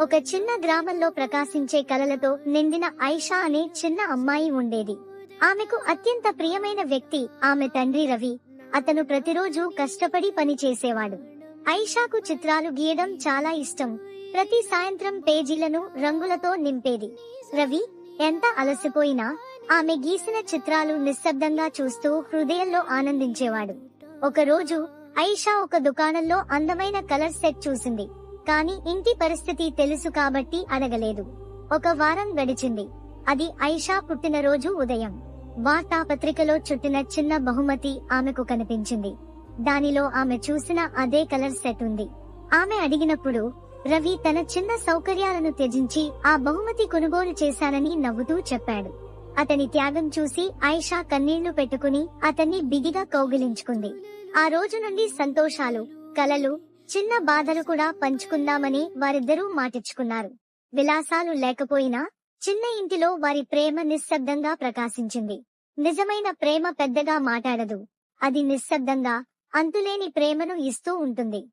ఒక చిన్న గ్రామంలో ప్రకాశించే కలలతో నిండిన ఐషా అనే చిన్న అమ్మాయి ఉండేది. ఆమెకు అత్యంత ప్రియమైన వ్యక్తి ఆమె తండ్రి రవి. అతను ప్రతిరోజు కష్టపడి పని చేసేవాడు. ఐషాకు చిత్రాలు గీయడం చాలా ఇష్టం. ప్రతి సాయంత్రం పేజీలను రంగులతో నింపేది. రవి ఎంత అలసిపోయినా ఆమె గీసిన చిత్రాలు నిశ్శబ్దంగా చూస్తూ హృదయంలో ఆనందించేవాడు. ఒకరోజు ఐషా ఒక దుకాణంలో అందమైన కలర్ సెట్ చూసింది. కానీ ఇంటి పరిస్థితి తెలుసు కాబట్టి అడగలేదు. ఒక వారం గడిచింది. అది ఐషా పుట్టినరోజు ఉదయం. వార్తాపత్రికలో చుట్టిన చిన్న బహుమతి ఆమెకు కనిపించింది. దానిలో ఆమె చూసిన అదే కలర్ సెట్ ఉంది. ఆమె అడిగినప్పుడు రవి తన చిన్న సౌకర్యాలను త్యజించి ఆ బహుమతి కొనుగోలు చేశానని నవ్వుతూ చెప్పాడు. అతని త్యాగం చూసి ఐషా కన్నీళ్ళు పెట్టుకుని అతన్ని బిగిగా కౌగిలించుకుంది. ఆ రోజు నుండి సంతోషాలు కలలు చిన్న బాధలు కూడా పంచుకుందామని వారిద్దరూ మాటిచ్చుకున్నారు. విలాసాలు లేకపోయినా చిన్న ఇంటిలో వారి ప్రేమ నిశ్శబ్దంగా ప్రకాశించింది. నిజమైన ప్రేమ పెద్దగా మాట్లాడదు. అది నిశ్శబ్దంగా అంతులేని ప్రేమను ఇస్తూ ఉంటుంది.